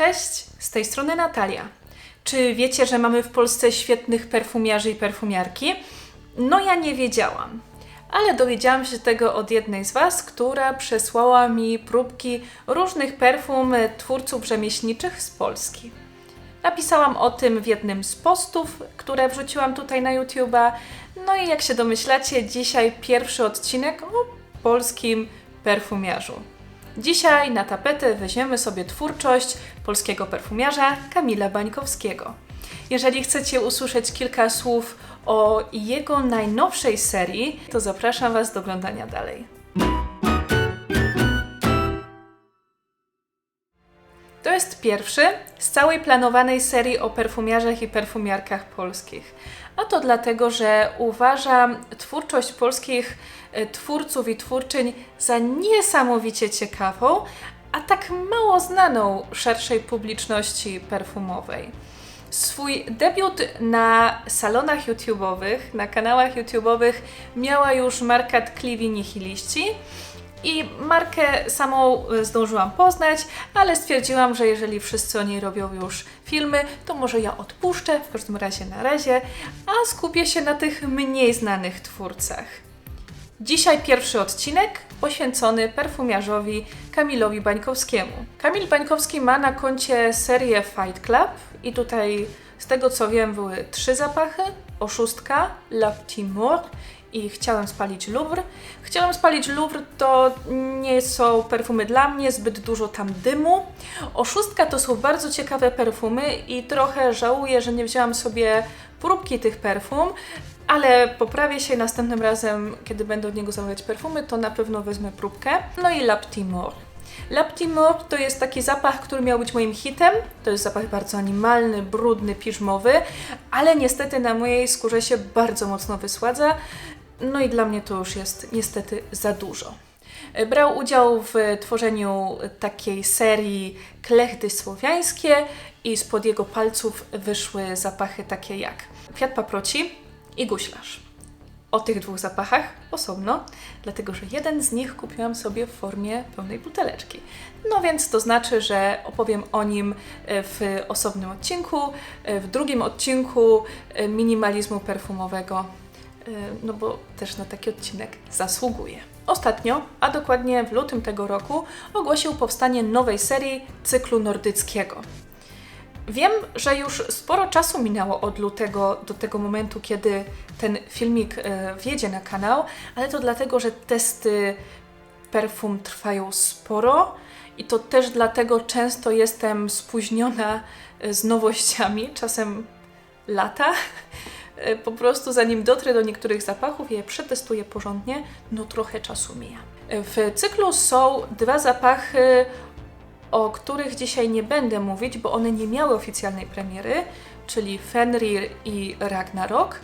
Cześć, z tej strony Natalia. Czy wiecie, że mamy w Polsce świetnych perfumiarzy i perfumiarki? No ja nie wiedziałam. Ale dowiedziałam się tego od jednej z Was, która przesłała mi próbki różnych perfum twórców rzemieślniczych z Polski. Napisałam o tym w jednym z postów, które wrzuciłam tutaj na YouTube'a. No i jak się domyślacie, dzisiaj pierwszy odcinek o polskim perfumiarzu. Dzisiaj na tapetę weźmiemy sobie twórczość polskiego perfumiarza Kamila Bańkowskiego. Jeżeli chcecie usłyszeć kilka słów o jego najnowszej serii, to zapraszam Was do oglądania dalej. To jest pierwszy z całej planowanej serii o perfumiarzach i perfumiarkach polskich. A to dlatego, że uważam twórczość polskich e, twórców i twórczyń za niesamowicie ciekawą, a tak mało znaną szerszej publiczności perfumowej. Swój debiut na salonach YouTube'owych, na kanałach YouTube'owych miała już marka Tkliwi Nihiliści. I markę samą e, zdążyłam poznać, ale stwierdziłam, że jeżeli wszyscy o niej robią już filmy, to może ja odpuszczę, w każdym razie na razie, a skupię się na tych mniej znanych twórcach. Dzisiaj pierwszy odcinek poświęcony perfumiarzowi Kamilowi Bańkowskiemu. Kamil Bańkowski ma na koncie serię Fight Club i tutaj z tego co wiem były trzy zapachy, oszustka, La Timur i chciałem spalić Louvre. Chciałem spalić Louvre, to nie są perfumy dla mnie, zbyt dużo tam dymu. Oszustka to są bardzo ciekawe perfumy i trochę żałuję, że nie wzięłam sobie próbki tych perfum, ale poprawię się następnym razem, kiedy będę od niego zamawiać perfumy, to na pewno wezmę próbkę. No i Laptimor. Laptimor to jest taki zapach, który miał być moim hitem. To jest zapach bardzo animalny, brudny, piżmowy, ale niestety na mojej skórze się bardzo mocno wysładza. No i dla mnie to już jest niestety za dużo. Brał udział w tworzeniu takiej serii klechdy słowiańskie i spod jego palców wyszły zapachy takie jak kwiat paproci i guślarz. O tych dwóch zapachach osobno, dlatego że jeden z nich kupiłam sobie w formie pełnej buteleczki. No więc to znaczy, że opowiem o nim w osobnym odcinku, w drugim odcinku minimalizmu perfumowego no bo też na taki odcinek zasługuje. Ostatnio, a dokładnie w lutym tego roku, ogłosił powstanie nowej serii cyklu nordyckiego. Wiem, że już sporo czasu minęło od lutego do tego momentu, kiedy ten filmik y, wjedzie na kanał, ale to dlatego, że testy perfum trwają sporo i to też dlatego często jestem spóźniona y, z nowościami, czasem lata. E, po prostu zanim dotrę do niektórych zapachów i je przetestuję porządnie, no trochę czasu mija. E, w cyklu są dwa zapachy, o których dzisiaj nie będę mówić, bo one nie miały oficjalnej premiery, czyli Fenrir i Ragnarok.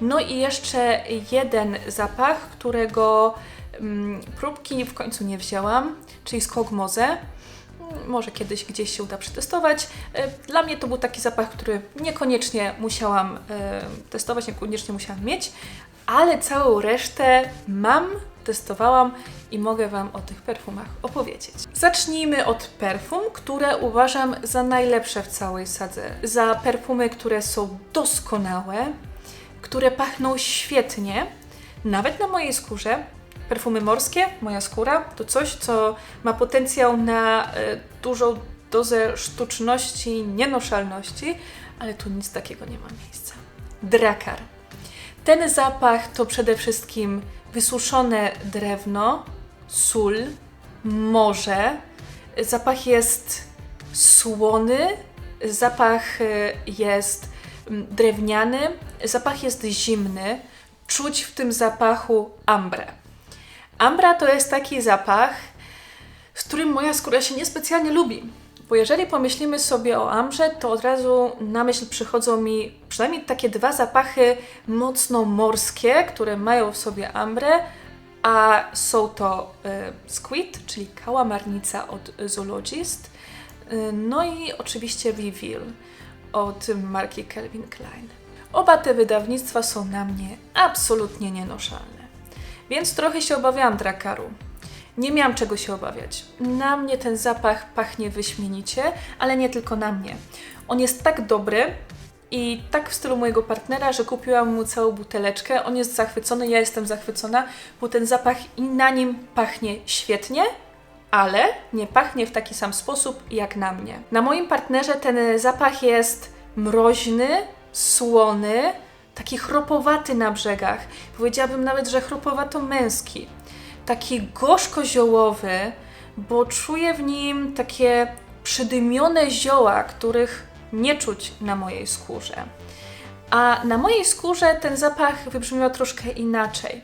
No i jeszcze jeden zapach, którego mm, próbki w końcu nie wzięłam, czyli Skogmoze może kiedyś gdzieś się uda przetestować. E, dla mnie to był taki zapach, który niekoniecznie musiałam e, testować, niekoniecznie musiałam mieć, ale całą resztę mam, testowałam i mogę Wam o tych perfumach opowiedzieć. Zacznijmy od perfum, które uważam za najlepsze w całej sadze. Za perfumy, które są doskonałe, które pachną świetnie, nawet na mojej skórze, Perfumy morskie, moja skóra, to coś, co ma potencjał na y, dużą dozę sztuczności, nienoszalności, ale tu nic takiego nie ma miejsca. Drakar. Ten zapach to przede wszystkim wysuszone drewno, sól, morze. Zapach jest słony, zapach e, jest drewniany, zapach jest zimny. Czuć w tym zapachu ambrę. Ambra to jest taki zapach, z którym moja skóra się niespecjalnie lubi. Bo jeżeli pomyślimy sobie o ambrze, to od razu na myśl przychodzą mi przynajmniej takie dwa zapachy mocno morskie, które mają w sobie ambrę, a są to y, squid, czyli kałamarnica od Zoologist, y, no i oczywiście Vivil od marki Calvin Klein. Oba te wydawnictwa są na mnie absolutnie nienoszalne więc trochę się obawiałam Drakaru. Nie miałam czego się obawiać. Na mnie ten zapach pachnie wyśmienicie, ale nie tylko na mnie. On jest tak dobry i tak w stylu mojego partnera, że kupiłam mu całą buteleczkę. On jest zachwycony, ja jestem zachwycona, bo ten zapach i na nim pachnie świetnie, ale nie pachnie w taki sam sposób jak na mnie. Na moim partnerze ten zapach jest mroźny, słony, taki chropowaty na brzegach. Powiedziałabym nawet, że chropowato męski. Taki gorzko-ziołowy, bo czuję w nim takie przydymione zioła, których nie czuć na mojej skórze. A na mojej skórze ten zapach wybrzmiewa troszkę inaczej.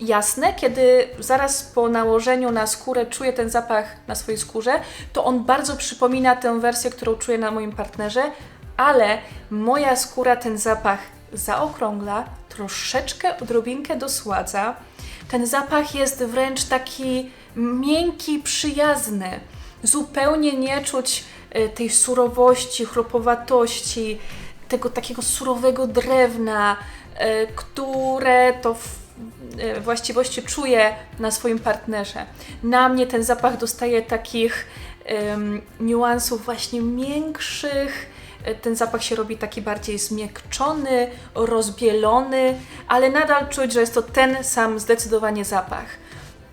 Jasne, kiedy zaraz po nałożeniu na skórę czuję ten zapach na swojej skórze, to on bardzo przypomina tę wersję, którą czuję na moim partnerze, ale moja skóra ten zapach zaokrągla, troszeczkę odrobinkę dosładza. Ten zapach jest wręcz taki miękki, przyjazny. Zupełnie nie czuć y, tej surowości, chropowatości, tego takiego surowego drewna, y, które to y, właściwości czuję na swoim partnerze. Na mnie ten zapach dostaje takich um, niuansów właśnie miększych, ten zapach się robi taki bardziej zmiękczony, rozbielony, ale nadal czuć, że jest to ten sam zdecydowanie zapach.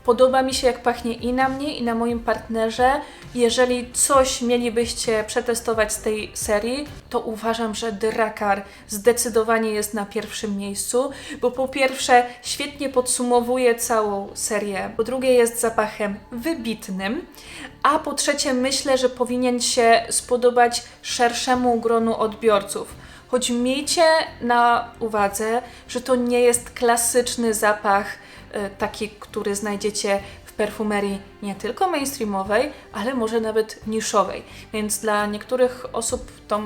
Podoba mi się, jak pachnie i na mnie, i na moim partnerze. Jeżeli coś mielibyście przetestować z tej serii, to uważam, że Drakar zdecydowanie jest na pierwszym miejscu, bo po pierwsze świetnie podsumowuje całą serię, po drugie jest zapachem wybitnym, a po trzecie myślę, że powinien się spodobać szerszemu gronu odbiorców. Choć miejcie na uwadze, że to nie jest klasyczny zapach taki, który znajdziecie w perfumerii nie tylko mainstreamowej, ale może nawet niszowej. Więc dla niektórych osób to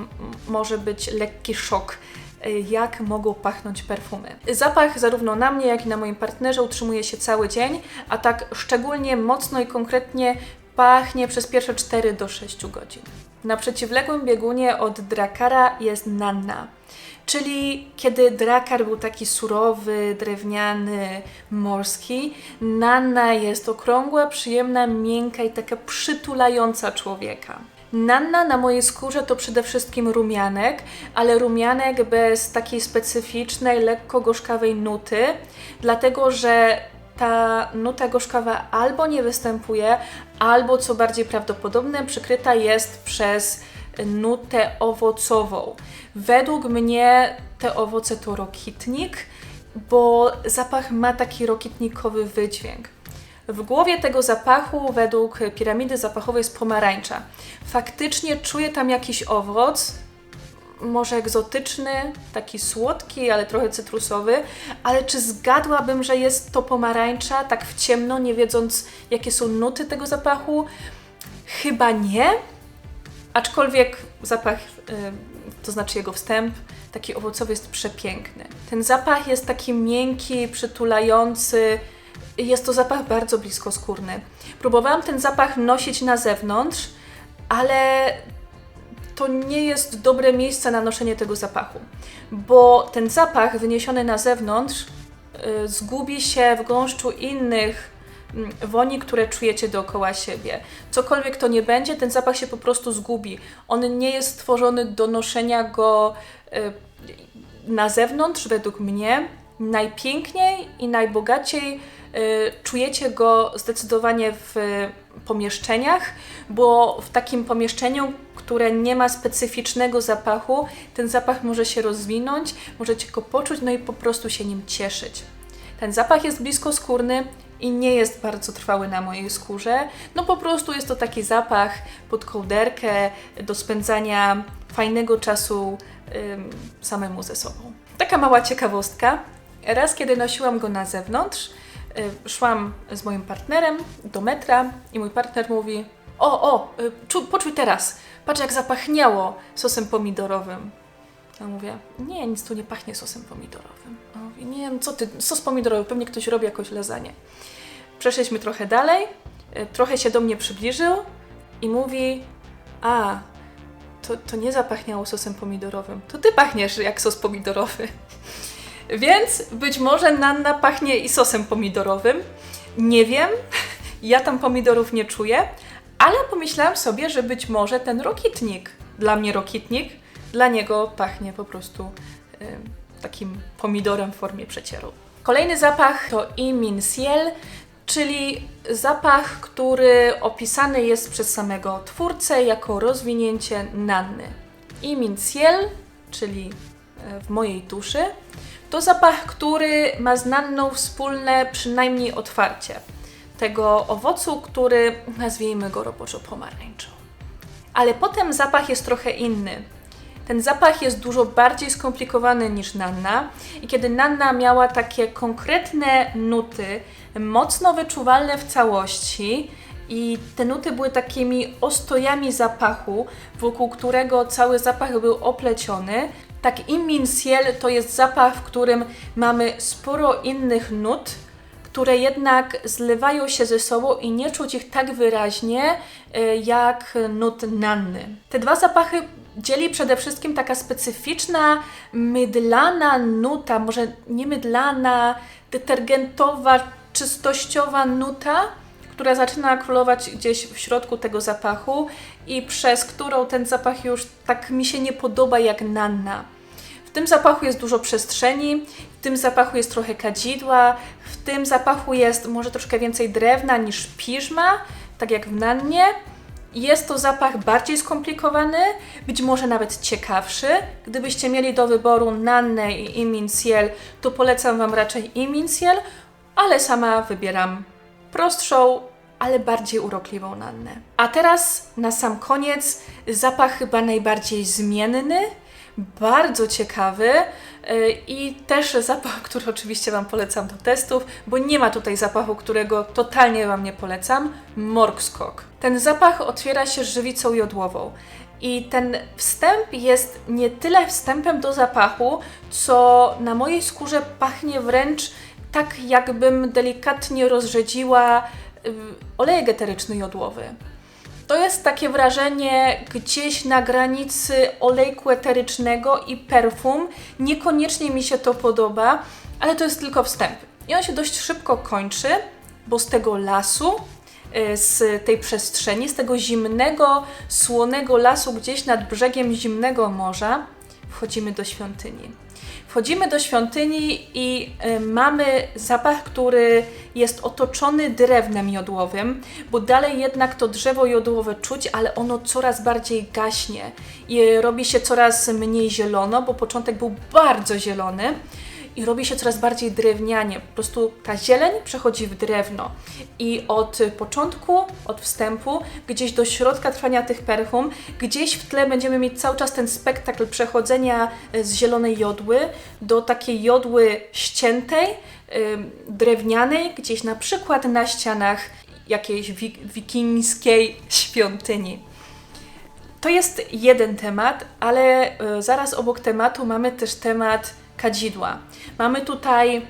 może być lekki szok e, jak mogą pachnąć perfumy. Zapach zarówno na mnie, jak i na moim partnerze utrzymuje się cały dzień, a tak szczególnie mocno i konkretnie pachnie przez pierwsze 4 do 6 godzin. Na przeciwległym biegunie od Drakara jest Nanna. Czyli kiedy Drakar był taki surowy, drewniany, morski, Nanna jest okrągła, przyjemna, miękka i taka przytulająca człowieka. Nanna na mojej skórze to przede wszystkim rumianek, ale rumianek bez takiej specyficznej, lekko gorzkawej nuty, dlatego że ta nuta gorzkawa albo nie występuje, albo co bardziej prawdopodobne, przykryta jest przez nutę owocową. Według mnie te owoce to rokitnik, bo zapach ma taki rokitnikowy wydźwięk. W głowie tego zapachu, według piramidy zapachowej, jest pomarańcza. Faktycznie czuję tam jakiś owoc, może egzotyczny, taki słodki, ale trochę cytrusowy, ale czy zgadłabym, że jest to pomarańcza, tak w ciemno, nie wiedząc, jakie są nuty tego zapachu? Chyba nie, aczkolwiek zapach, to znaczy jego wstęp, taki owocowy jest przepiękny. Ten zapach jest taki miękki, przytulający, jest to zapach bardzo bliskoskórny. Próbowałam ten zapach nosić na zewnątrz, ale to nie jest dobre miejsce na noszenie tego zapachu, bo ten zapach wyniesiony na zewnątrz y, zgubi się w gąszczu innych woni, które czujecie dookoła siebie. Cokolwiek to nie będzie, ten zapach się po prostu zgubi. On nie jest stworzony do noszenia go y, na zewnątrz, według mnie. Najpiękniej i najbogaciej Y, czujecie go zdecydowanie w pomieszczeniach, bo w takim pomieszczeniu, które nie ma specyficznego zapachu, ten zapach może się rozwinąć, możecie go poczuć, no i po prostu się nim cieszyć. Ten zapach jest blisko skórny i nie jest bardzo trwały na mojej skórze. No po prostu jest to taki zapach pod kołderkę do spędzania fajnego czasu ym, samemu ze sobą. Taka mała ciekawostka. Raz, kiedy nosiłam go na zewnątrz, Y, szłam z moim partnerem do metra i mój partner mówi o, o, y, czu, poczuj teraz, patrz jak zapachniało sosem pomidorowym. Mówię, nie, nic tu nie pachnie sosem pomidorowym. Mówi, nie wiem, co ty, sos pomidorowy, pewnie ktoś robi jakoś lasagne. Przeszliśmy trochę dalej, y, trochę się do mnie przybliżył i mówi, a, to, to nie zapachniało sosem pomidorowym, to ty pachniesz jak sos pomidorowy. Więc być może Nanna pachnie i sosem pomidorowym. Nie wiem. Ja tam pomidorów nie czuję, ale pomyślałam sobie, że być może ten rokitnik, dla mnie rokitnik, dla niego pachnie po prostu y, takim pomidorem w formie przecieru. Kolejny zapach to iminciel, czyli zapach, który opisany jest przez samego twórcę jako rozwinięcie nanny. Iminciel, czyli e, w mojej duszy, to zapach, który ma z nanną wspólne przynajmniej otwarcie tego owocu, który nazwijmy go roboczo pomarańczą. Ale potem zapach jest trochę inny. Ten zapach jest dużo bardziej skomplikowany niż Nanna i kiedy Nanna miała takie konkretne nuty, mocno wyczuwalne w całości i te nuty były takimi ostojami zapachu, wokół którego cały zapach był opleciony, tak Imminciel to jest zapach, w którym mamy sporo innych nut, które jednak zlewają się ze sobą i nie czuć ich tak wyraźnie y, jak nut nanny. Te dwa zapachy dzieli przede wszystkim taka specyficzna, mydlana nuta, może nie mydlana, detergentowa, czystościowa nuta, która zaczyna królować gdzieś w środku tego zapachu i przez którą ten zapach już tak mi się nie podoba jak nanna. W tym zapachu jest dużo przestrzeni, w tym zapachu jest trochę kadzidła, w tym zapachu jest może troszkę więcej drewna niż piżma, tak jak w nannie. Jest to zapach bardziej skomplikowany, być może nawet ciekawszy. Gdybyście mieli do wyboru Nannę i Iminciel, to polecam Wam raczej Iminciel, ale sama wybieram prostszą, ale bardziej urokliwą Nannę. A teraz na sam koniec zapach chyba najbardziej zmienny, bardzo ciekawy yy, i też zapach, który oczywiście Wam polecam do testów, bo nie ma tutaj zapachu, którego totalnie Wam nie polecam. Morkskok. Ten zapach otwiera się żywicą jodłową. I ten wstęp jest nie tyle wstępem do zapachu, co na mojej skórze pachnie wręcz tak, jakbym delikatnie rozrzedziła yy, olejek eteryczny jodłowy. To jest takie wrażenie gdzieś na granicy olejku eterycznego i perfum. Niekoniecznie mi się to podoba, ale to jest tylko wstęp. I on się dość szybko kończy, bo z tego lasu, y, z tej przestrzeni, z tego zimnego, słonego lasu gdzieś nad brzegiem zimnego morza, wchodzimy do świątyni. Wchodzimy do świątyni i y, mamy zapach, który jest otoczony drewnem jodłowym, bo dalej jednak to drzewo jodłowe czuć, ale ono coraz bardziej gaśnie i robi się coraz mniej zielono, bo początek był bardzo zielony i robi się coraz bardziej drewnianie. Po prostu ta zieleń przechodzi w drewno. I od początku, od wstępu, gdzieś do środka trwania tych perfum, gdzieś w tle będziemy mieć cały czas ten spektakl przechodzenia e, z zielonej jodły do takiej jodły ściętej, drewnianej, gdzieś na przykład na ścianach jakiejś wikingskiej świątyni. To jest jeden temat, ale e, zaraz obok tematu mamy też temat kadzidła. Mamy tutaj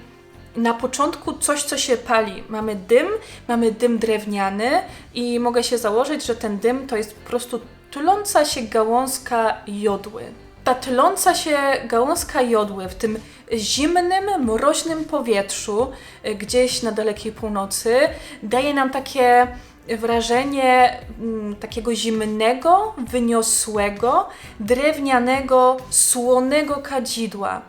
na początku coś, co się pali. Mamy dym, mamy dym drewniany i mogę się założyć, że ten dym to jest po prostu tuląca się gałązka jodły. Ta tyląca się gałązka jodły w tym zimnym, mroźnym powietrzu, y, gdzieś na dalekiej północy, daje nam takie wrażenie mm, takiego zimnego, wyniosłego, drewnianego, słonego kadzidła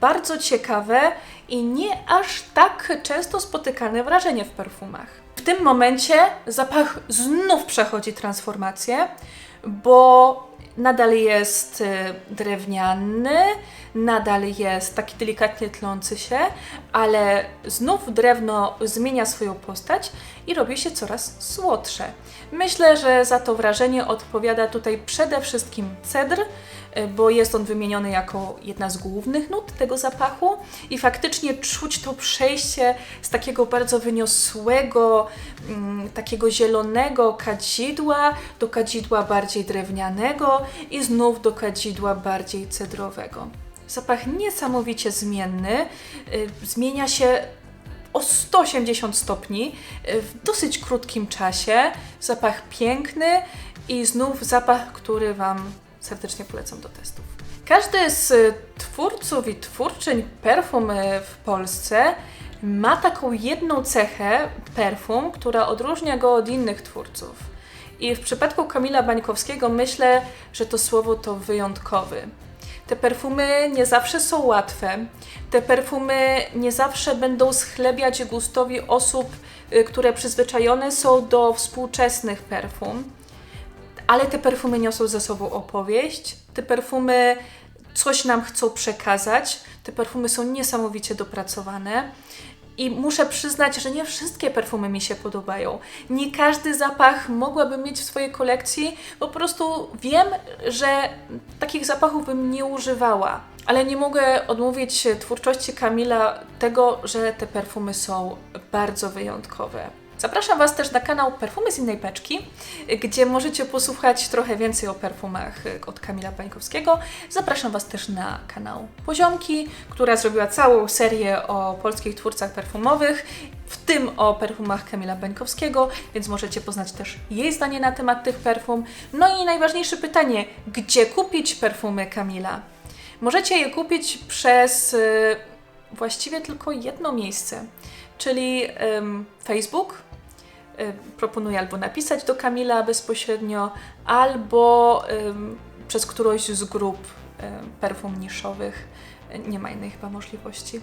bardzo ciekawe i nie aż tak często spotykane wrażenie w perfumach. W tym momencie zapach znów przechodzi transformację, bo nadal jest y, drewniany, nadal jest taki delikatnie tlący się, ale znów drewno zmienia swoją postać i robi się coraz słodsze. Myślę, że za to wrażenie odpowiada tutaj przede wszystkim cedr, bo jest on wymieniony jako jedna z głównych nut tego zapachu i faktycznie czuć to przejście z takiego bardzo wyniosłego, mm, takiego zielonego kadzidła do kadzidła bardziej drewnianego i znów do kadzidła bardziej cedrowego. Zapach niesamowicie zmienny, y, zmienia się o 180 stopni y, w dosyć krótkim czasie. Zapach piękny i znów zapach, który Wam serdecznie polecam do testów. Każdy z twórców i twórczyń perfum w Polsce ma taką jedną cechę, perfum, która odróżnia go od innych twórców. I w przypadku Kamila Bańkowskiego myślę, że to słowo to wyjątkowy. Te perfumy nie zawsze są łatwe. Te perfumy nie zawsze będą schlebiać gustowi osób, y, które przyzwyczajone są do współczesnych perfum. Ale te perfumy niosą ze sobą opowieść. Te perfumy coś nam chcą przekazać. Te perfumy są niesamowicie dopracowane. I muszę przyznać, że nie wszystkie perfumy mi się podobają. Nie każdy zapach mogłabym mieć w swojej kolekcji. Po prostu wiem, że takich zapachów bym nie używała. Ale nie mogę odmówić twórczości Kamila tego, że te perfumy są bardzo wyjątkowe. Zapraszam Was też na kanał Perfumy z innej beczki, gdzie możecie posłuchać trochę więcej o perfumach od Kamila Pańkowskiego. Zapraszam Was też na kanał Poziomki, która zrobiła całą serię o polskich twórcach perfumowych, w tym o perfumach Kamila Bańkowskiego, więc możecie poznać też jej zdanie na temat tych perfum. No i najważniejsze pytanie, gdzie kupić perfumy Kamila? Możecie je kupić przez y, właściwie tylko jedno miejsce, czyli Facebook, y, proponuję albo napisać do Kamila bezpośrednio, albo przez którąś z grup ym, perfum niszowych. Nie ma innej chyba możliwości.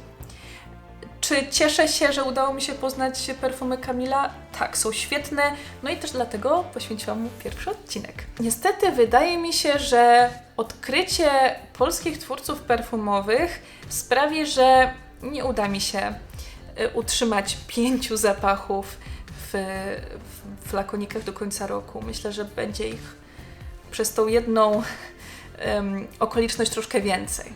Czy cieszę się, że udało mi się poznać perfumy Kamila? Tak, są świetne, no i też dlatego poświęciłam mu pierwszy odcinek. Niestety wydaje mi się, że odkrycie polskich twórców perfumowych sprawi, że nie uda mi się y, utrzymać pięciu zapachów w, w flakonikach do końca roku. Myślę, że będzie ich przez tą jedną em, okoliczność troszkę więcej.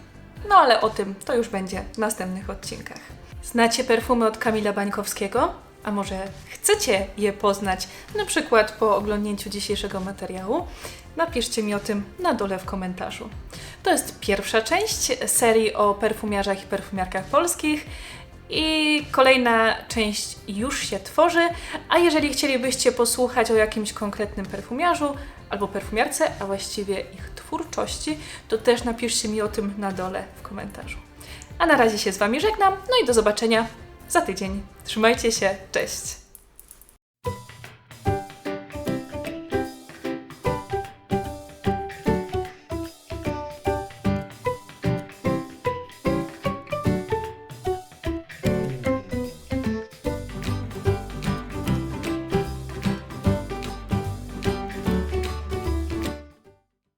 No ale o tym to już będzie w następnych odcinkach. Znacie perfumy od Kamila Bańkowskiego? A może chcecie je poznać, na przykład po oglądnięciu dzisiejszego materiału? Napiszcie mi o tym na dole w komentarzu. To jest pierwsza część serii o perfumiarzach i perfumiarkach polskich. I kolejna część już się tworzy, a jeżeli chcielibyście posłuchać o jakimś konkretnym perfumiarzu albo perfumiarce, a właściwie ich twórczości, to też napiszcie mi o tym na dole w komentarzu. A na razie się z Wami żegnam, no i do zobaczenia za tydzień. Trzymajcie się, cześć!